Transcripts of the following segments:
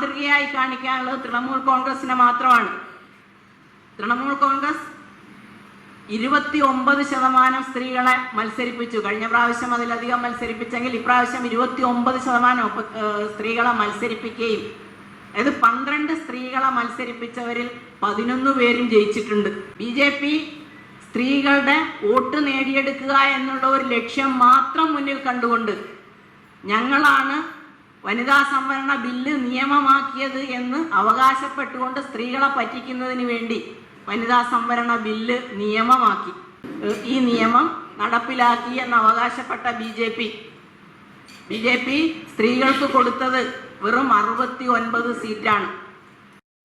മാതൃകയായി കാണിക്കാനുള്ളത് തൃണമൂൽ കോൺഗ്രസിനെ മാത്രമാണ്. തൃണമൂൽ കോൺഗ്രസ് ഇരുപത്തി ഒമ്പത് ശതമാനം സ്ത്രീകളെ മത്സരിപ്പിച്ചു. കഴിഞ്ഞ പ്രാവശ്യം അതിലധികം മത്സരിപ്പിച്ചെങ്കിൽ ഇപ്രാവശ്യം ഇരുപത്തി ഒമ്പത് ശതമാനം സ്ത്രീകളെ മത്സരിപ്പിക്കുകയും അതായത് പന്ത്രണ്ട് സ്ത്രീകളെ മത്സരിപ്പിച്ചവരിൽ പതിനൊന്ന് പേരും ജയിച്ചിട്ടുണ്ട്. ബി ജെ പി സ്ത്രീകളുടെ വോട്ട് നേടിയെടുക്കുക എന്നുള്ള ഒരു ലക്ഷ്യം മാത്രം മുന്നിൽ കണ്ടുകൊണ്ട് ഞങ്ങളാണ് വനിതാ സംവരണ ബില്ല് നിയമമാക്കിയത് എന്ന് അവകാശപ്പെട്ടുകൊണ്ട് സ്ത്രീകളെ പറ്റിക്കുന്നതിന് വേണ്ടി വനിതാ സംവരണ ബില്ല് നിയമമാക്കി. ഈ നിയമം നടപ്പിലാക്കി എന്ന് അവകാശപ്പെട്ട B J P. B J P സ്ത്രീകൾക്ക് കൊടുത്തത് വെറും അറുപത്തി ഒൻപത് സീറ്റാണ്.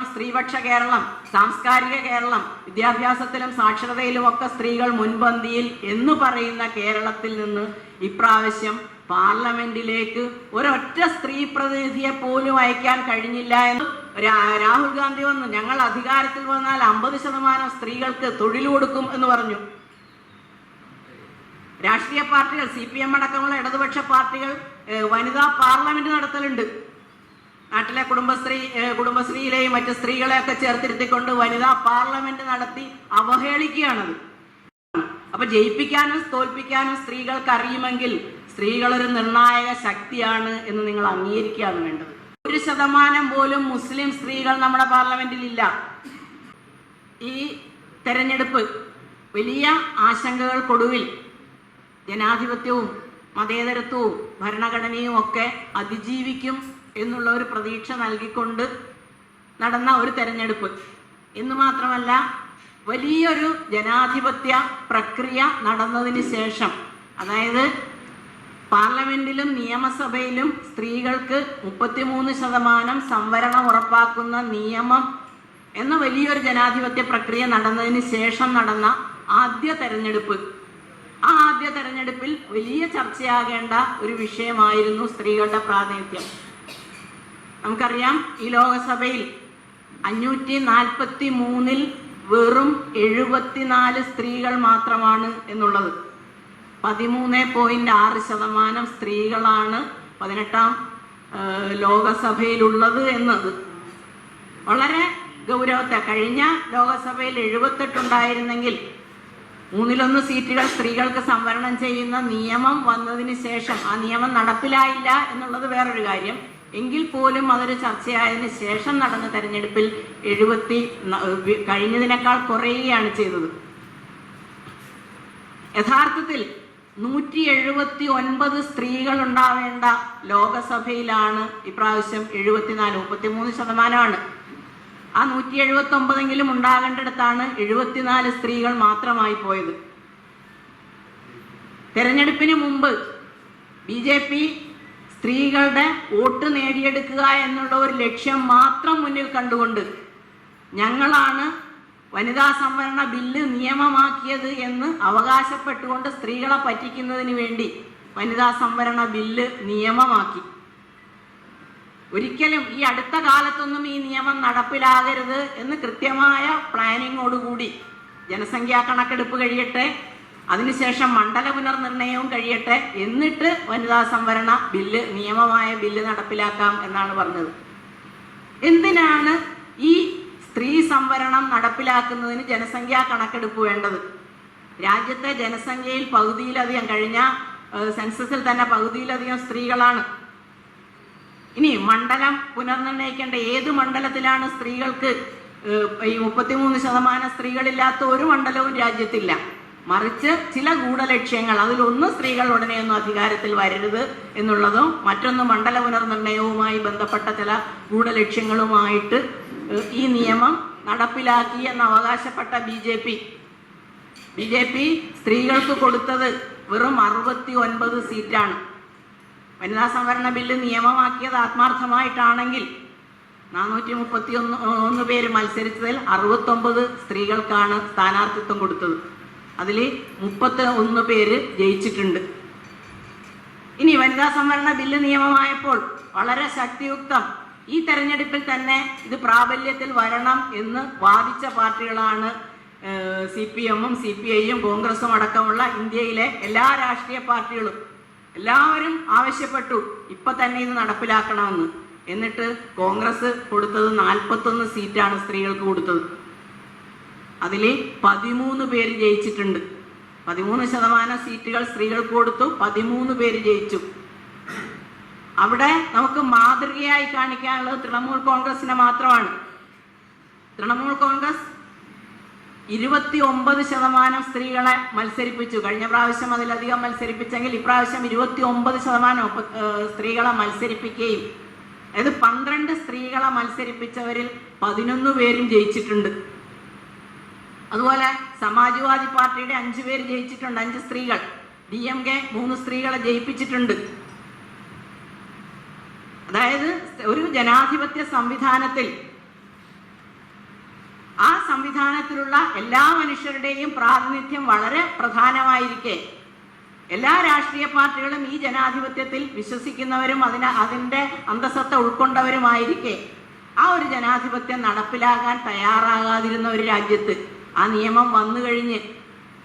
സ്ത്രീപക്ഷ കേരളം സാംസ്കാരിക കേരളം വിദ്യാഭ്യാസത്തിലും സാക്ഷരതയിലും ഒക്കെ സ്ത്രീകൾ മുൻപന്തിയിൽ എന്ന് പറയുന്ന കേരളത്തിൽ നിന്ന് ഇപ്രാവശ്യം പാർലമെന്റിലേക്ക് ഒരൊറ്റ സ്ത്രീ പ്രതിനിധിയെ പോലും അയക്കാൻ കഴിഞ്ഞില്ല എന്ന് രാഹുൽ ഗാന്ധി വന്നു. ഞങ്ങൾ അധികാരത്തിൽ വന്നാൽ അമ്പത് ശതമാനം സ്ത്രീകൾക്ക് തൊഴിൽ കൊടുക്കും എന്ന് പറഞ്ഞു. രാഷ്ട്രീയ പാർട്ടികൾ സി പി എം അടക്കമുള്ള ഇടതുപക്ഷ പാർട്ടികൾ വനിതാ പാർലമെന്റ് നടത്തലുണ്ട്. നാട്ടിലെ കുടുംബശ്രീ കുടുംബശ്രീയിലെയും മറ്റ് സ്ത്രീകളെയൊക്കെ ചേർത്തിരുത്തിക്കൊണ്ട് വനിതാ പാർലമെന്റ് നടത്തി അവഹേളിക്കുകയാണത്. അപ്പൊ ജയിപ്പിക്കാനും തോൽപ്പിക്കാനും സ്ത്രീകൾക്ക് അറിയുമെങ്കിൽ സ്ത്രീകൾ ഒരു നിർണായക ശക്തിയാണ് എന്ന് നിങ്ങൾ അംഗീകരിക്കുകയാണ് വേണ്ടത്. ഒരു ശതമാനം പോലും മുസ്ലിം സ്ത്രീകൾ നമ്മുടെ പാർലമെന്റിൽ ഇല്ല. ഈ തെരഞ്ഞെടുപ്പ് വലിയ ആശങ്കകൾക്കൊടുവിൽ ജനാധിപത്യവും മതേതരത്വവും ഭരണഘടനയും ഒക്കെ അതിജീവിക്കും എന്നുള്ള ഒരു പ്രതീക്ഷ നൽകിക്കൊണ്ട് നടന്ന ഒരു തെരഞ്ഞെടുപ്പ്. എന്ന് മാത്രമല്ല വലിയൊരു ജനാധിപത്യ പ്രക്രിയ നടന്നതിന് ശേഷം അതായത് പാർലമെന്റിലും നിയമസഭയിലും സ്ത്രീകൾക്ക് മുപ്പത്തിമൂന്ന് ശതമാനം സംവരണം ഉറപ്പാക്കുന്ന നിയമം എന്ന വലിയൊരു ജനാധിപത്യ പ്രക്രിയ നടന്നതിന് ശേഷം നടന്ന ആദ്യ തെരഞ്ഞെടുപ്പ്. ആ ആദ്യ തെരഞ്ഞെടുപ്പിൽ വലിയ ചർച്ചയാകേണ്ട ഒരു വിഷയമായിരുന്നു സ്ത്രീകളുടെ പ്രാതിനിധ്യം. നമുക്കറിയാം ഈ ലോകസഭയിൽ അഞ്ഞൂറ്റി നാൽപ്പത്തി മൂന്നിൽ വെറും എഴുപത്തിനാല് സ്ത്രീകൾ മാത്രമാണ് എന്നുള്ളത്. പതിമൂന്ന് പോയിന്റ് ആറ് ശതമാനം സ്ത്രീകളാണ് പതിനെട്ടാം ലോകസഭയിലുള്ളത് എന്നത്. വളരെ ഗൗരവത്തെ കഴിഞ്ഞ ലോകസഭയിൽ എഴുപത്തെട്ടുണ്ടായിരുന്നെങ്കിൽ മൂന്നിലൊന്ന് സീറ്റുകൾ സ്ത്രീകൾക്ക് സംവരണം ചെയ്യുന്ന നിയമം വന്നതിന് ശേഷം ആ നിയമം നടപ്പിലായില്ല എന്നുള്ളത് വേറൊരു കാര്യം. എങ്കിൽ പോലും അതൊരു ചർച്ചയായതിന് ശേഷം നടന്ന തെരഞ്ഞെടുപ്പിൽ എഴുപത്തി കഴിഞ്ഞതിനേക്കാൾ കുറയുകയാണ് ചെയ്തത്. യഥാർത്ഥത്തിൽ നൂറ്റി എഴുപത്തി ഒൻപത് സ്ത്രീകൾ ഉണ്ടാവേണ്ട ലോകസഭയിലാണ് ഇപ്രാവശ്യം എഴുപത്തിനാല് മുപ്പത്തിമൂന്ന് ശതമാനമാണ്. ആ നൂറ്റി എഴുപത്തി ഒമ്പതെങ്കിലും ഉണ്ടാകേണ്ടിടത്താണ് എഴുപത്തിനാല് സ്ത്രീകൾ മാത്രമായി പോയത്. തെരഞ്ഞെടുപ്പിന് മുമ്പ് ബി ജെ പി സ്ത്രീകളുടെ വോട്ട് നേടിയെടുക്കുക എന്നുള്ള ഒരു ലക്ഷ്യം മാത്രം മുന്നിൽ കണ്ടുകൊണ്ട് ഞങ്ങളാണ് വനിതാ സംവരണ ബില്ല് നിയമമാക്കിയത് എന്ന് അവകാശപ്പെട്ടുകൊണ്ട് സ്ത്രീകളെ പറ്റിക്കുന്നതിന് വേണ്ടി വനിതാ സംവരണ ബില്ല് നിയമമാക്കി. ഒരിക്കലും ഈ അടുത്ത കാലത്തൊന്നും ഈ നിയമം നടപ്പിലാകരുത് എന്ന് കൃത്യമായ പ്ലാനിങ്ങോടുകൂടി ജനസംഖ്യാ കണക്കെടുപ്പ് കഴിയട്ടെ അതിനുശേഷം മണ്ഡല പുനർനിർണയവും കഴിയട്ടെ എന്നിട്ട് വനിതാ സംവരണ ബില്ല് നിയമമായ ബില്ല് നടപ്പിലാക്കാം എന്നാണ് പറഞ്ഞത്. എന്തിനാണ് ഈ സ്ത്രീ സംവരണം നടപ്പിലാക്കുന്നതിന് ജനസംഖ്യാ കണക്കെടുപ്പ് വേണ്ടത്. രാജ്യത്തെ ജനസംഖ്യയിൽ പകുതിയിലധികം കഴിഞ്ഞ സെൻസസിൽ തന്നെ പകുതിയിലധികം സ്ത്രീകളാണ്. ഇനി മണ്ഡലം പുനർനിർണയിക്കേണ്ട ഏത് മണ്ഡലത്തിലാണ് സ്ത്രീകൾക്ക് ഈ മുപ്പത്തിമൂന്ന് ശതമാനം സ്ത്രീകളില്ലാത്ത ഒരു മണ്ഡലവും രാജ്യത്തില്ല. മറിച്ച് ചില ഗൂഢലക്ഷ്യങ്ങൾ അതിലൊന്ന് സ്ത്രീകൾ ഉടനെയൊന്നും അധികാരത്തിൽ വരരുത് എന്നുള്ളതും മറ്റൊന്ന് മണ്ഡല പുനർനിർണയവുമായി ബന്ധപ്പെട്ട ചില ഗൂഢലക്ഷ്യങ്ങളുമായിട്ട് ഈ നിയമം നടപ്പിലാക്കി എന്ന് അവകാശപ്പെട്ട B J P. B J P സ്ത്രീകൾക്ക് കൊടുത്തത് വെറും അറുപത്തി ഒൻപത് സീറ്റാണ്. വനിതാ സംവരണ ബില്ല് നിയമമാക്കിയത് ആത്മാർത്ഥമായിട്ടാണെങ്കിൽ നാനൂറ്റി മുപ്പത്തി ഒന്ന് ഒന്ന് പേര് മത്സരിച്ചതിൽ അറുപത്തൊമ്പത് സ്ത്രീകൾക്കാണ് സ്ഥാനാർത്ഥിത്വം കൊടുത്തത്. അതിൽ മുപ്പത്തി ഒന്ന് പേര് ജയിച്ചിട്ടുണ്ട്. ഇനി വനിതാ സംവരണ ബില്ല് നിയമമായപ്പോൾ വളരെ ശക്തിയുക്തം ഈ തെരഞ്ഞെടുപ്പിൽ തന്നെ ഇത് പ്രാബല്യത്തിൽ വരണം എന്ന് വാദിച്ച പാർട്ടികളാണ് സി പി എമ്മും സി പി ഐയും കോൺഗ്രസും അടക്കമുള്ള ഇന്ത്യയിലെ എല്ലാ രാഷ്ട്രീയ പാർട്ടികളും. എല്ലാവരും ആവശ്യപ്പെട്ടു ഇപ്പൊ തന്നെ ഇത് നടപ്പിലാക്കണമെന്ന്. എന്നിട്ട് കോൺഗ്രസ് കൊടുത്തത് നാൽപ്പത്തൊന്ന് സീറ്റാണ് സ്ത്രീകൾക്ക് കൊടുത്തത്. അതിൽ പതിമൂന്ന് പേര് ജയിച്ചിട്ടുണ്ട്. പതിമൂന്ന് ശതമാനം സീറ്റുകൾ സ്ത്രീകൾക്ക് കൊടുത്തു പതിമൂന്ന് പേര് ജയിച്ചു. അവിടെ നമുക്ക് മാതൃകയായി കാണിക്കാനുള്ളത് തൃണമൂൽ കോൺഗ്രസിനെ മാത്രമാണ്. തൃണമൂൽ കോൺഗ്രസ് ഇരുപത്തി ഒമ്പത് ശതമാനം സ്ത്രീകളെ മത്സരിപ്പിച്ചു. കഴിഞ്ഞ പ്രാവശ്യം അതിലധികം മത്സരിപ്പിച്ചെങ്കിൽ ഇപ്രാവശ്യം ഇരുപത്തി ഒമ്പത് ശതമാനം സ്ത്രീകളെ മത്സരിപ്പിക്കുകയും അതായത് പന്ത്രണ്ട് സ്ത്രീകളെ മത്സരിപ്പിച്ചവരിൽ പതിനൊന്ന് പേരും ജയിച്ചിട്ടുണ്ട്. അതുപോലെ സമാജ്വാദി പാർട്ടിയുടെ അഞ്ചു പേര് ജയിച്ചിട്ടുണ്ട്. അഞ്ച് സ്ത്രീകൾ. ഡി എം കെ മൂന്ന് സ്ത്രീകളെ ജയിപ്പിച്ചിട്ടുണ്ട്. അതായത് ഒരു ജനാധിപത്യ സംവിധാനത്തിൽ ആ സംവിധാനത്തിലുള്ള എല്ലാ മനുഷ്യരുടെയും പ്രാതിനിധ്യം വളരെ പ്രധാനമായിരിക്കെ. എല്ലാ രാഷ്ട്രീയ പാർട്ടികളും ഈ ജനാധിപത്യത്തിൽ വിശ്വസിക്കുന്നവരും അതിന് അതിന്റെ അന്തസത്ത ഉൾക്കൊണ്ടവരുമായിരിക്കെ. ആ ഒരു ജനാധിപത്യം നടപ്പിലാകാൻ തയ്യാറാകാതിരുന്ന ഒരു രാജ്യത്ത് ആ നിയമം വന്നു കഴിഞ്ഞ്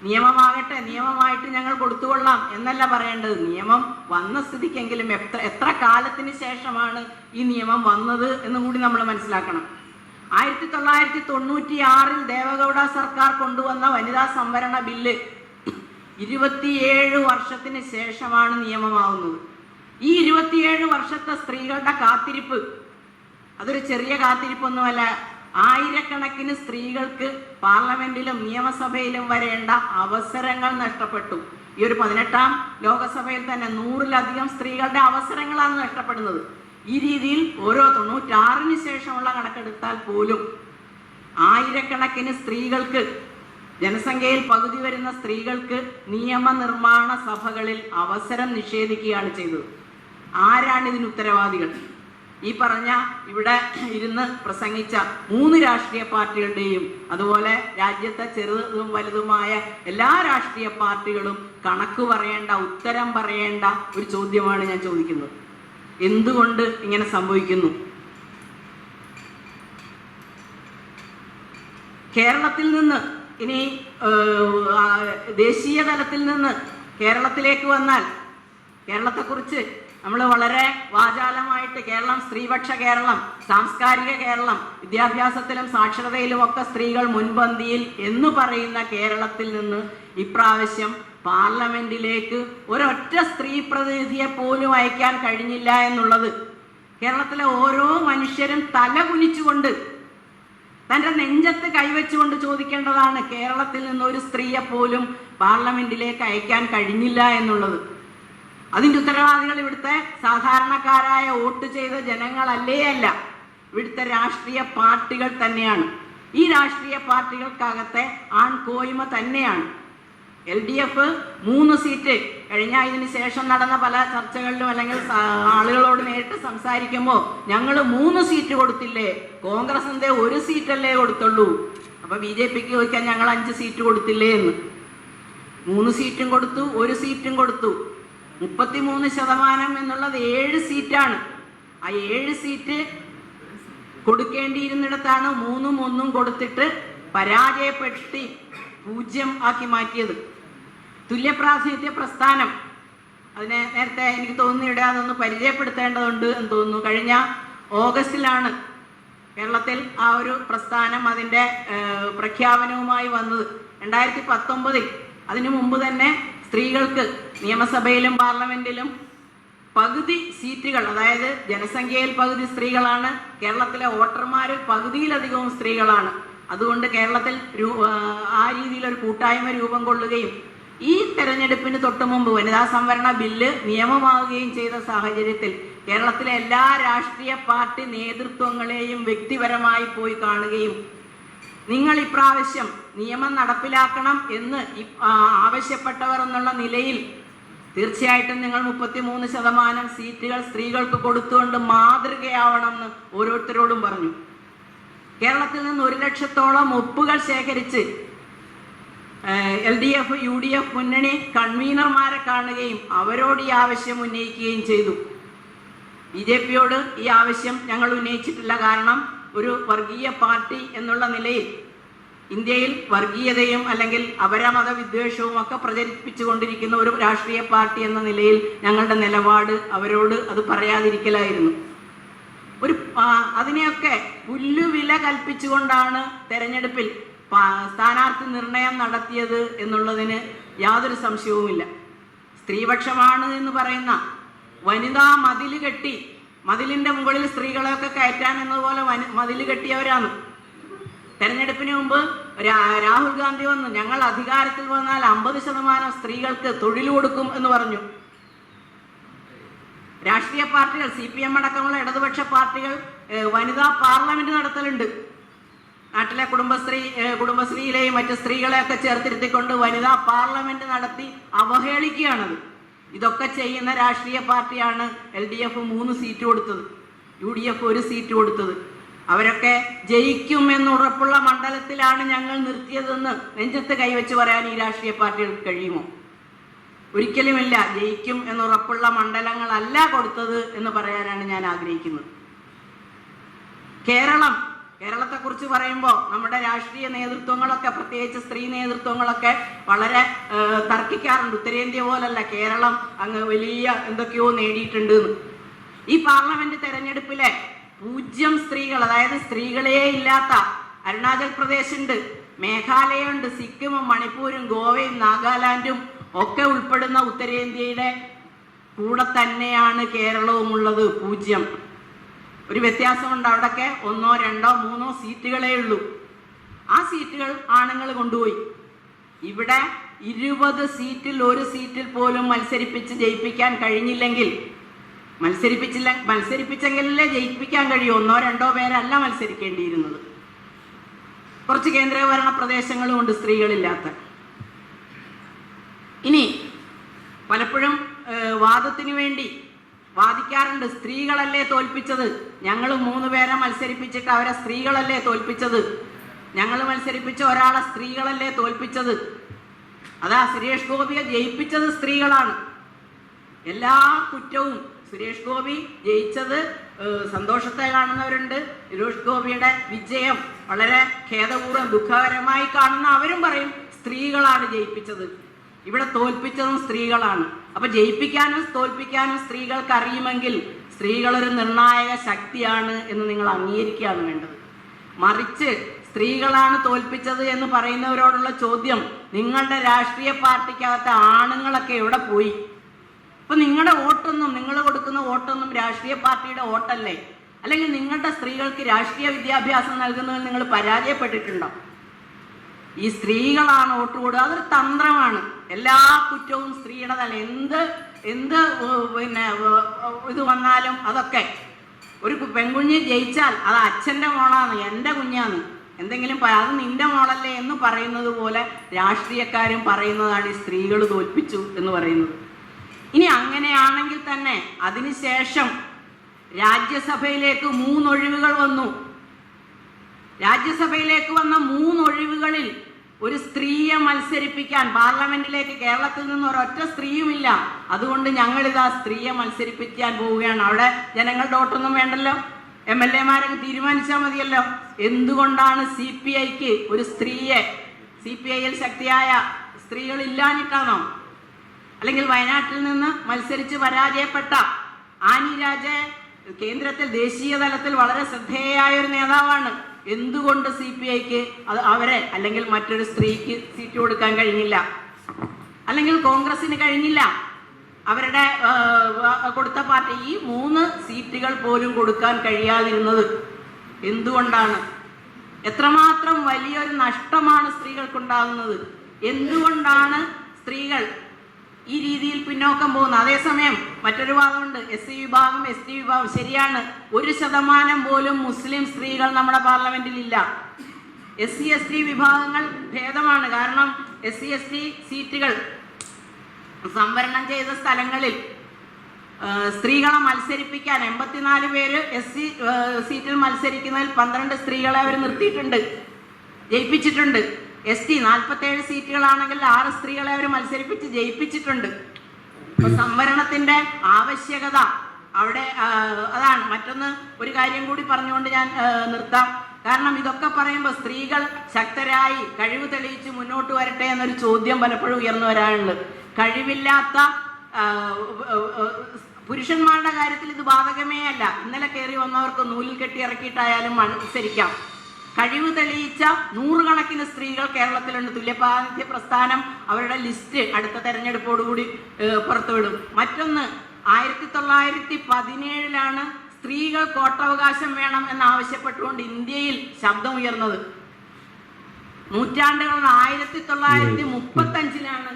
നിയമമാകട്ടെ നിയമമായിട്ട് ഞങ്ങൾ കൊടുത്തുകൊള്ളാം എന്നല്ല പറയേണ്ടത്. നിയമം വന്ന സ്ഥിതിക്കെങ്കിലും എത്ര എത്ര കാലത്തിന് ശേഷമാണ് ഈ നിയമം വന്നത് എന്ന് കൂടി നമ്മൾ മനസ്സിലാക്കണം. ആയിരത്തി തൊള്ളായിരത്തി തൊണ്ണൂറ്റി ആറിൽ ദേവഗൗഡ സർക്കാർ കൊണ്ടുവന്ന വനിതാ സംവരണ ബില്ല് ഇരുപത്തിയേഴ് വർഷത്തിന് ശേഷമാണ് നിയമമാവുന്നത്. ഈ ഇരുപത്തിയേഴ് വർഷത്തെ സ്ത്രീകളുടെ കാത്തിരിപ്പ് അതൊരു ചെറിയ കാത്തിരിപ്പൊന്നുമല്ല ആയിരക്കണക്കിന് സ്ത്രീകൾക്ക് പാർലമെന്റിലും നിയമസഭയിലും വരേണ്ട അവസരങ്ങൾ നഷ്ടപ്പെട്ടു. ഈ ഒരു പതിനെട്ടാം ലോകസഭയിൽ തന്നെ നൂറിലധികം സ്ത്രീകളുടെ അവസരങ്ങളാണ് നഷ്ടപ്പെടുന്നത്. ഈ രീതിയിൽ ഓരോ തൊണ്ണൂറ്റാറിന് ശേഷമുള്ള കണക്കെടുത്താൽ പോലും ആയിരക്കണക്കിന് സ്ത്രീകൾക്ക് ജനസംഖ്യയിൽ പകുതി വരുന്ന സ്ത്രീകൾക്ക് നിയമനിർമ്മാണ സഭകളിൽ അവസരം നിഷേധിക്കുകയാണ് ചെയ്തത്. ആരാണ് ഇതിന് ഉത്തരവാദികൾ? ഈ പറഞ്ഞ ഇവിടെ ഇരുന്ന് പ്രസംഗിച്ച മൂന്ന് രാഷ്ട്രീയ പാർട്ടികളുടെയും അതുപോലെ രാജ്യത്തെ ചെറുതും വലുതുമായ എല്ലാ രാഷ്ട്രീയ പാർട്ടികളും കണക്ക് പറയേണ്ട ഉത്തരം പറയേണ്ട ഒരു ചോദ്യമാണ് ഞാൻ ചോദിക്കുന്നത്. എന്തുകൊണ്ട് ഇങ്ങനെ സംഭവിക്കുന്നു? കേരളത്തിൽ നിന്ന് ഇനി ദേശീയ തലത്തിൽ നിന്ന് കേരളത്തിലേക്ക് വന്നാൽ കേരളത്തെക്കുറിച്ച് നമ്മൾ വളരെ വാചാലമായിട്ട് കേരളം സ്ത്രീപക്ഷ കേരളം സാംസ്കാരിക കേരളം വിദ്യാഭ്യാസത്തിലും സാക്ഷരതയിലും ഒക്കെ സ്ത്രീകൾ മുൻപന്തിയിൽ എന്ന് പറയുന്ന കേരളത്തിൽ നിന്ന് ഇപ്രാവശ്യം പാർലമെന്റിലേക്ക് ഒരൊറ്റ സ്ത്രീ പ്രതിനിധിയെ പോലും അയക്കാൻ കഴിഞ്ഞില്ല എന്നുള്ളത്. കേരളത്തിലെ ഓരോ മനുഷ്യരും തല കുനിച്ചുകൊണ്ട് തന്റെ നെഞ്ചത്ത് കൈവച്ചുകൊണ്ട് ചോദിക്കേണ്ടതാണ് കേരളത്തിൽ നിന്ന് ഒരു സ്ത്രീയെ പോലും പാർലമെന്റിലേക്ക് അയക്കാൻ കഴിഞ്ഞില്ല എന്നുള്ളത്. അതിന്റെ ഉത്തരവാദികൾ ഇവിടുത്തെ സാധാരണക്കാരായ വോട്ട് ചെയ്ത ജനങ്ങളല്ലേ അല്ല. ഇവിടുത്തെ രാഷ്ട്രീയ പാർട്ടികൾ തന്നെയാണ്. ഈ രാഷ്ട്രീയ പാർട്ടികൾക്കകത്തെ ആൺകോയ്മ തന്നെയാണ്. എൽ ഡി എഫ് മൂന്ന് സീറ്റ് കഴിഞ്ഞ ഇതിന് ശേഷം നടന്ന പല ചർച്ചകളിലും അല്ലെങ്കിൽ ആളുകളോട് നേരിട്ട് സംസാരിക്കുമ്പോൾ ഞങ്ങൾ മൂന്ന് സീറ്റ് കൊടുത്തില്ലേ? കോൺഗ്രസ് എന്തേ ഒരു സീറ്റല്ലേ കൊടുത്തുള്ളൂ. അപ്പൊ ബി ജെ പിക്ക് ചോദിക്കാൻ ഞങ്ങൾ അഞ്ച് സീറ്റ് കൊടുത്തില്ലേ എന്ന്. മൂന്ന് സീറ്റും കൊടുത്തു ഒരു സീറ്റും കൊടുത്തു. മുപ്പത്തിമൂന്ന് ശതമാനം എന്നുള്ളത് ഏഴ് സീറ്റാണ്. ആ ഏഴ് സീറ്റ് കൊടുക്കേണ്ടിയിരുന്നിടത്താണ് മൂന്നും ഒന്നും കൊടുത്തിട്ട് പരാജയപ്പെടുത്തി പൂജ്യം ആക്കി മാറ്റിയത്. തുല്യപ്രാതിനിധ്യ പ്രസ്ഥാനം. അതിനെ നേരത്തെ എനിക്ക് തോന്നുന്നു ഇവിടെ അതൊന്ന് പരിചയപ്പെടുത്തേണ്ടതുണ്ട് എന്ന് തോന്നുന്നു. കഴിഞ്ഞ ഓഗസ്റ്റിലാണ് കേരളത്തിൽ ആ ഒരു പ്രസ്ഥാനം അതിന്റെ പ്രഖ്യാപനവുമായി വന്നത്. രണ്ടായിരത്തി പത്തൊമ്പതിൽ. അതിനു മുമ്പ് തന്നെ സ്ത്രീകൾക്ക് നിയമസഭയിലും പാർലമെന്റിലും പകുതി സീറ്റുകൾ അതായത് ജനസംഖ്യയിൽ പകുതി സ്ത്രീകളാണ് കേരളത്തിലെ വോട്ടർമാർ പകുതിയിലധികവും സ്ത്രീകളാണ്. അതുകൊണ്ട് കേരളത്തിൽ ആ രീതിയിൽ ഒരു കൂട്ടായ്മ രൂപം കൊള്ളുകയും ഈ തെരഞ്ഞെടുപ്പിന് തൊട്ടു മുമ്പ് വനിതാ സംവരണ ബില്ല് നിയമമാവുകയും ചെയ്ത സാഹചര്യത്തിൽ കേരളത്തിലെ എല്ലാ രാഷ്ട്രീയ പാർട്ടി നേതൃത്വങ്ങളെയും വ്യക്തിപരമായി പോയി കാണുകയും നിങ്ങൾ ഇപ്രാവശ്യം നിയമം നടപ്പിലാക്കണം എന്ന് ആവശ്യപ്പെട്ടവർ എന്നുള്ള നിലയിൽ തീർച്ചയായിട്ടും നിങ്ങൾ മുപ്പത്തിമൂന്ന് ശതമാനം സീറ്റുകൾ സ്ത്രീകൾക്ക് കൊടുത്തുകൊണ്ട് മാതൃകയാവണം എന്ന് ഓരോരുത്തരോടും പറഞ്ഞു. കേരളത്തിൽ നിന്ന് ഒരു ലക്ഷത്തോളം ഒപ്പുകൾ ശേഖരിച്ച് L D F U D F മുന്നണി കൺവീനർമാരെ കാണുകയും അവരോട് ഈ ആവശ്യം ഉന്നയിക്കുകയും ചെയ്തു. ബി ജെ പിയോട് ഈ ആവശ്യം ഞങ്ങൾ ഉന്നയിച്ചിട്ടില്ല. കാരണം ഒരു വർഗീയ പാർട്ടി എന്നുള്ള നിലയിൽ ഇന്ത്യയിൽ വർഗീയതയും അല്ലെങ്കിൽ അപരമത വിദ്വേഷവും ഒക്കെ പ്രചരിപ്പിച്ചുകൊണ്ടിരിക്കുന്ന ഒരു രാഷ്ട്രീയ പാർട്ടി എന്ന നിലയിൽ ഞങ്ങളുടെ നിലപാട് അവരോട് അത് പറയാതിരിക്കലായിരുന്നു. ഒരു അതിനെയൊക്കെ പുല്ലുവില കൽപ്പിച്ചുകൊണ്ടാണ് തെരഞ്ഞെടുപ്പിൽ സ്ഥാനാർത്ഥി നിർണയം നടത്തിയത് എന്നുള്ളതിന് യാതൊരു സംശയവുമില്ല. സ്ത്രീപക്ഷമാണ് എന്ന് പറയുന്ന വനിതാ മതിൽ കെട്ടി മതിലിന്റെ മുകളിൽ സ്ത്രീകളെയൊക്കെ കയറ്റാൻ എന്നതുപോലെ മതിൽ കെട്ടിയവരാണ്. തെരഞ്ഞെടുപ്പിന് മുമ്പ് രാഹുൽ ഗാന്ധി വന്നു. ഞങ്ങൾ അധികാരത്തിൽ വന്നാൽ അമ്പത് ശതമാനം സ്ത്രീകൾക്ക് തൊഴിൽ കൊടുക്കും എന്ന് പറഞ്ഞു. രാഷ്ട്രീയ പാർട്ടികൾ സി പി എം അടക്കമുള്ള ഇടതുപക്ഷ പാർട്ടികൾ വനിതാ പാർലമെന്റ് നടത്തലുണ്ട്. നാട്ടിലെ കുടുംബശ്രീ കുടുംബശ്രീയിലെയും മറ്റ് സ്ത്രീകളെയൊക്കെ ചേർത്തിരുത്തിക്കൊണ്ട് വനിതാ പാർലമെന്റ് നടത്തി അവഹേളിക്കുകയാണത്. ഇതൊക്കെ ചെയ്യുന്ന രാഷ്ട്രീയ പാർട്ടിയാണ് എൽ ഡി എഫ് മൂന്ന് സീറ്റ് കൊടുത്തത്. യു ഡി എഫ് ഒരു സീറ്റ് കൊടുത്തത്. അവരൊക്കെ ജയിക്കും എന്നുറപ്പുള്ള മണ്ഡലത്തിലാണ് ഞങ്ങൾ നിർത്തിയതെന്ന് നെഞ്ചത്ത് കൈവച്ച് പറയാൻ ഈ രാഷ്ട്രീയ പാർട്ടികൾക്ക് കഴിയുമോ? ഒരിക്കലുമില്ല. ജയിക്കും എന്നുറപ്പുള്ള മണ്ഡലങ്ങളല്ല കൊടുത്തത് എന്ന് പറയാനാണ് ഞാൻ ആഗ്രഹിക്കുന്നത്. കേരളം കേരളത്തെക്കുറിച്ച് പറയുമ്പോൾ നമ്മുടെ രാഷ്ട്രീയ നേതൃത്വങ്ങളൊക്കെ പ്രത്യേകിച്ച് സ്ത്രീ നേതൃത്വങ്ങളൊക്കെ വളരെ തർക്കിക്കാറുണ്ട്. ഉത്തരേന്ത്യ പോലല്ല കേരളം അങ്ങ് വലിയ എന്തൊക്കെയോ നേടിയിട്ടുണ്ട് ഈ പാർലമെന്റ് തെരഞ്ഞെടുപ്പിലെ പൂജ്യം സ്ത്രീകൾ അതായത് സ്ത്രീകളേ ഇല്ലാത്ത അരുണാചൽ പ്രദേശ് ഉണ്ട് മേഘാലയ ഉണ്ട് സിക്കിമും മണിപ്പൂരും ഗോവയും നാഗാലാൻഡും ഒക്കെ ഉൾപ്പെടുന്ന ഉത്തരേന്ത്യയുടെ കൂടെ തന്നെയാണ് കേരളവും ഉള്ളത് പൂജ്യം. ഒരു വ്യത്യാസമുണ്ട് അവിടൊക്കെ ഒന്നോ രണ്ടോ മൂന്നോ സീറ്റുകളേ ഉള്ളൂ. ആ സീറ്റുകൾ ആണുങ്ങൾ കൊണ്ടുപോയി. ഇവിടെ ഇരുപത് സീറ്റിൽ ഒരു സീറ്റിൽ പോലും മത്സരിപ്പിച്ച് ജയിപ്പിക്കാൻ കഴിഞ്ഞില്ലെങ്കിൽ മത്സരിപ്പിച്ചില്ല മത്സരിപ്പിച്ചെങ്കിലല്ലേ ജയിപ്പിക്കാൻ കഴിയൂ. ഒന്നോ രണ്ടോ പേരല്ല മത്സരിക്കേണ്ടിയിരുന്നത്. കുറച്ച് കേന്ദ്രഭരണ പ്രദേശങ്ങളും ഉണ്ട് സ്ത്രീകളില്ലാത്ത. ഇനി പലപ്പോഴും വാദത്തിന് വേണ്ടി വാദിക്കാറുണ്ട് സ്ത്രീകളല്ലേ തോൽപ്പിച്ചത്. ഞങ്ങൾ മൂന്ന് പേരെ മത്സരിപ്പിച്ചിട്ട് അവരെ സ്ത്രീകളല്ലേ തോൽപ്പിച്ചത്. ഞങ്ങൾ മത്സരിപ്പിച്ച ഒരാളെ സ്ത്രീകളല്ലേ തോൽപ്പിച്ചത്. അതാ സുരേഷ് ഗോപിയെ ജയിപ്പിച്ചത് സ്ത്രീകളാണ്. എല്ലാ കുറ്റവും സുരേഷ് ഗോപി ജയിച്ചത് സന്തോഷത്തെ കാണുന്നവരുണ്ട് സുരേഷ് ഗോപിയുടെ വിജയം വളരെ ഖേദപൂർവം ദുഃഖകരമായി കാണുന്ന അവരും പറയും സ്ത്രീകളാണ് ജയിപ്പിച്ചത്. ഇവിടെ തോൽപ്പിച്ചതും സ്ത്രീകളാണ്. അപ്പൊ ജയിപ്പിക്കാനും തോൽപ്പിക്കാനും സ്ത്രീകൾക്ക് അറിയുമെങ്കിൽ സ്ത്രീകളൊരു നിർണായക ശക്തിയാണ് എന്ന് നിങ്ങൾ അംഗീകരിക്കുകയാണ് വേണ്ടത്. മറിച്ച് സ്ത്രീകളാണ് തോൽപ്പിച്ചത് എന്ന് പറയുന്നവരോടുള്ള ചോദ്യം നിങ്ങളുടെ രാഷ്ട്രീയ പാർട്ടിക്കകത്തെ ആണുങ്ങളൊക്കെ എവിടെ പോയി? ഇപ്പൊ നിങ്ങളുടെ വോട്ടൊന്നും നിങ്ങൾ കൊടുക്കുന്ന വോട്ടൊന്നും രാഷ്ട്രീയ പാർട്ടിയുടെ വോട്ടല്ലേ? അല്ലെങ്കിൽ നിങ്ങളുടെ സ്ത്രീകൾക്ക് രാഷ്ട്രീയ വിദ്യാഭ്യാസം നൽകുന്നതിൽ നിങ്ങൾ പരാജയപ്പെട്ടിട്ടുണ്ടോ? ഈ സ്ത്രീകളാണ് വോട്ട് കൂടുക. അതൊരു തന്ത്രമാണ്. എല്ലാ കുറ്റവും സ്ത്രീയുടെ തല. എന്ത് എന്ത് പിന്നെ ഇത് വന്നാലും അതൊക്കെ. ഒരു പെൺകുഞ്ഞ് ജയിച്ചാൽ അത് അച്ഛന്റെ മോളാണ് എന്റെ കുഞ്ഞാണ്. എന്തെങ്കിലും അത് നിന്റെ മോളല്ലേ എന്ന് പറയുന്നത് പോലെ രാഷ്ട്രീയക്കാരും പറയുന്നതാണ് ഈ സ്ത്രീകൾ തോൽപ്പിച്ചു എന്ന് പറയുന്നത്. ഇനി അങ്ങനെയാണെങ്കിൽ തന്നെ അതിനുശേഷം രാജ്യസഭയിലേക്ക് മൂന്നൊഴിവുകൾ വന്നു. രാജ്യസഭയിലേക്ക് വന്ന മൂന്നൊഴിവുകളിൽ ഒരു സ്ത്രീയെ മത്സരിപ്പിക്കാൻ പാർലമെന്റിലേക്ക് കേരളത്തിൽ നിന്ന് ഒരൊറ്റ സ്ത്രീയുമില്ല. അതുകൊണ്ട് ഞങ്ങളിതാ സ്ത്രീയെ മത്സരിപ്പിക്കാൻ പോവുകയാണ്. അവിടെ ജനങ്ങളുടെ ഓട്ടൊന്നും വേണ്ടല്ലോ. എം എൽ എമാരൊക്കെ തീരുമാനിച്ചാൽ മതിയല്ലോ. എന്തുകൊണ്ടാണ് സി പി ഐക്ക് ഒരു സ്ത്രീയെ സി പി ഐയിൽ ശക്തിയായ സ്ത്രീകൾ ഇല്ലാഞ്ഞിട്ടാണോ അല്ലെങ്കിൽ വയനാട്ടിൽ നിന്ന് മത്സരിച്ച് പരാജയപ്പെട്ട ആനി രാജ കേന്ദ്രത്തിൽ ദേശീയ തലത്തിൽ വളരെ ശ്രദ്ധേയായ ഒരു നേതാവാണ്. എന്തുകൊണ്ട് സി പി ഐക്ക് അത് അവരെ അല്ലെങ്കിൽ മറ്റൊരു സ്ത്രീക്ക് സീറ്റ് കൊടുക്കാൻ കഴിഞ്ഞില്ല? അല്ലെങ്കിൽ കോൺഗ്രസിന് കഴിഞ്ഞില്ല? അവരുടെ കൊടുത്ത പാർട്ടി ഈ മൂന്ന് സീറ്റുകൾ പോലും കൊടുക്കാൻ കഴിയാതിരുന്നത് എന്തുകൊണ്ടാണ്? എത്രമാത്രം വലിയൊരു നഷ്ടമാണ് സ്ത്രീകൾക്കുണ്ടാകുന്നത്. എന്തുകൊണ്ടാണ് സ്ത്രീകൾ ഈ രീതിയിൽ പിന്നോക്കം പോകുന്നു. അതേസമയം മറ്റൊരു ഭാഗമുണ്ട്. എസ് സി വിഭാഗം എസ് ടി വിഭാഗം. ശരിയാണ്. ഒരു ശതമാനം പോലും മുസ്ലിം സ്ത്രീകൾ നമ്മുടെ പാർലമെന്റിൽ ഇല്ല. എസ് സി എസ് ടി വിഭാഗങ്ങൾ ഭേദമാണ്. കാരണം എസ് സി എസ് ടി സീറ്റുകൾ സംവരണം ചെയ്ത സ്ഥലങ്ങളിൽ സ്ത്രീകളെ മത്സരിപ്പിക്കാൻ എൺപത്തിനാല് പേര് എസ് സി സീറ്റിൽ മത്സരിക്കുന്നതിൽ പന്ത്രണ്ട് സ്ത്രീകളെ അവർ നിർത്തിയിട്ടുണ്ട്. ജയിപ്പിച്ചിട്ടുണ്ട്. എസ് ടി നാൽപ്പത്തേഴ് സീറ്റുകളാണെങ്കിൽ ആറ് സ്ത്രീകളെ അവർ മത്സരിപ്പിച്ച് ജയിപ്പിച്ചിട്ടുണ്ട്. അപ്പൊ സംവരണത്തിന്റെ ആവശ്യകത അവിടെ അതാണ്. മറ്റൊന്ന് ഒരു കാര്യം കൂടി പറഞ്ഞുകൊണ്ട് ഞാൻ നിർത്താം. കാരണം ഇതൊക്കെ പറയുമ്പോൾ സ്ത്രീകൾ ശക്തരായി കഴിവ് തെളിയിച്ച് മുന്നോട്ട് വരട്ടെ എന്നൊരു ചോദ്യം പലപ്പോഴും ഉയർന്നു വരാറുണ്ട്. കഴിവില്ലാത്ത പുരുഷന്മാരുടെ കാര്യത്തിൽ ഇത് ബാധകമേ അല്ല ഇന്നലെ കയറി വന്നവർക്ക് നൂലിൽ കെട്ടി ഇറക്കിയിട്ടായാലും മത്സരിക്കാം. കഴിവ് തെളിയിച്ച നൂറുകണക്കിന് സ്ത്രീകൾ കേരളത്തിലുണ്ട്. തുല്യപ്രാതിനിധ്യ പ്രസ്ഥാനം അവരുടെ ലിസ്റ്റ് അടുത്ത തെരഞ്ഞെടുപ്പോടുകൂടി പുറത്തുവിടും. മറ്റൊന്ന് ആയിരത്തി തൊള്ളായിരത്തി പതിനേഴിലാണ് സ്ത്രീകൾ കോട്ടവകാശം വേണം എന്നാവശ്യപ്പെട്ടുകൊണ്ട് ഇന്ത്യയിൽ ശബ്ദമുയർന്നത്. നൂറ്റാണ്ടുകളിൽ ആയിരത്തി തൊള്ളായിരത്തി മുപ്പത്തഞ്ചിലാണ്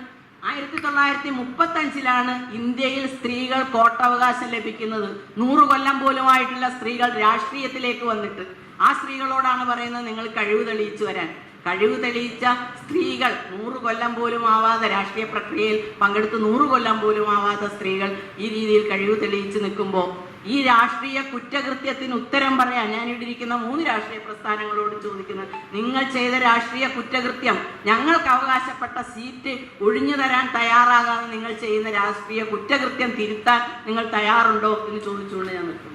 ആയിരത്തി തൊള്ളായിരത്തി മുപ്പത്തഞ്ചിലാണ് ഇന്ത്യയിൽ സ്ത്രീകൾ കോട്ടവകാശം ലഭിക്കുന്നത്. നൂറ് കൊല്ലം പോലുമായിട്ടുള്ള സ്ത്രീകൾ രാഷ്ട്രീയത്തിലേക്ക് വന്നിട്ട്. ആ സ്ത്രീകളോടാണ് പറയുന്നത് നിങ്ങൾ കഴിവ് തെളിയിച്ചു വരാൻ. കഴിവ് തെളിയിച്ച സ്ത്രീകൾ നൂറ് കൊല്ലം പോലും ആവാതെ രാഷ്ട്രീയ പ്രക്രിയയിൽ പങ്കെടുത്ത് നൂറ് കൊല്ലം പോലും ആവാത്ത സ്ത്രീകൾ ഈ രീതിയിൽ കഴിവ് തെളിയിച്ച് നിൽക്കുമ്പോൾ ഈ രാഷ്ട്രീയ കുറ്റകൃത്യത്തിന് ഉത്തരം പറയാൻ ഇവിടെ ഇരിക്കുന്ന മൂന്ന് രാഷ്ട്രീയ പ്രസ്ഥാനങ്ങളോട് ചോദിക്കുന്നത് നിങ്ങൾ ചെയ്ത രാഷ്ട്രീയ കുറ്റകൃത്യം ഞങ്ങൾക്ക് അവകാശപ്പെട്ട സീറ്റ് ഒഴിഞ്ഞു തരാൻ തയ്യാറാകാതെ നിങ്ങൾ ചെയ്യുന്ന രാഷ്ട്രീയ കുറ്റകൃത്യം തിരുത്താൻ നിങ്ങൾ തയ്യാറുണ്ടോ എന്ന് ചോദിച്ചുകൊണ്ട് ഞാൻ നിൽക്കുന്നു.